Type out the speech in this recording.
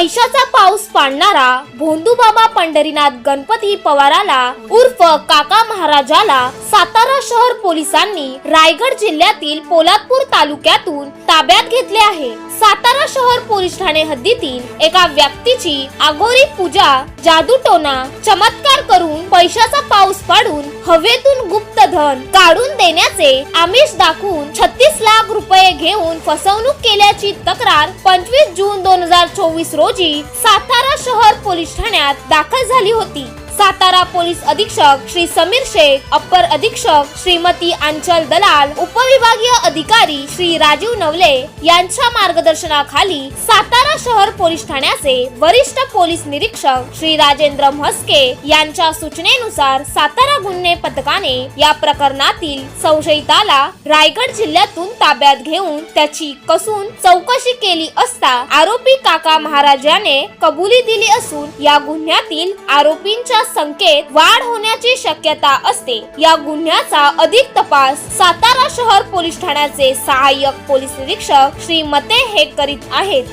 पैशाचा पाऊस पाडणारा भोंदूबाबा पंढरीनाथ गणपती पवाराला उर्फ काका महाराजाला सातारा शहर पोलिसांनी रायगड जिल्ह्यातील पोलादपूर तालुक्यातून ताब्यात घेतले आहे. सातारा शहर पोलीस ठाणे हद्दीतील एका व्यक्तीची आगोरी पूजा जादूटोना चमत्कार करून पैशाचा पाऊस पाडून हवेतून गुप्त धन काढून देण्याचे आमिष दाखवून छत्तीस लाख रुपये घेऊन फसवणूक केल्याची तक्रार पंचवीस जून दोन हजार चोवीस रोजी सातारा शहर पोलीस ठाण्यात दाखल झाली होती. सातारा पोलीस अधीक्षक श्री समीर शेख अप्पर अधीक्षक श्रीमती आंचल दलाल उपविभागीय अधिकारी श्री राजीव नवले यांच्या मार्गदर्शनाखाली सातारा शहर पोलीस ठाण्याचे वरिष्ठ पोलीस निरीक्षक श्री राजेंद्र म्हस्के यांच्या सूचनेनुसार सातारा गुन्हे पथकाने या प्रकरणातील संशयिताला रायगड जिल्ह्यातून ताब्यात घेऊन त्याची कसून चौकशी केली असता आरोपी काका महाराज याने कबुली दिली असून या गुन्ह्यातील आरोपींच्या संख्येत वाढ होण्याची शक्यता असते. या गुन्ह्याचा अधिक तपास सातारा शहर पोलीस ठाण्याचे सहाय्यक पोलीस निरीक्षक श्री मते हे करीत आहेत.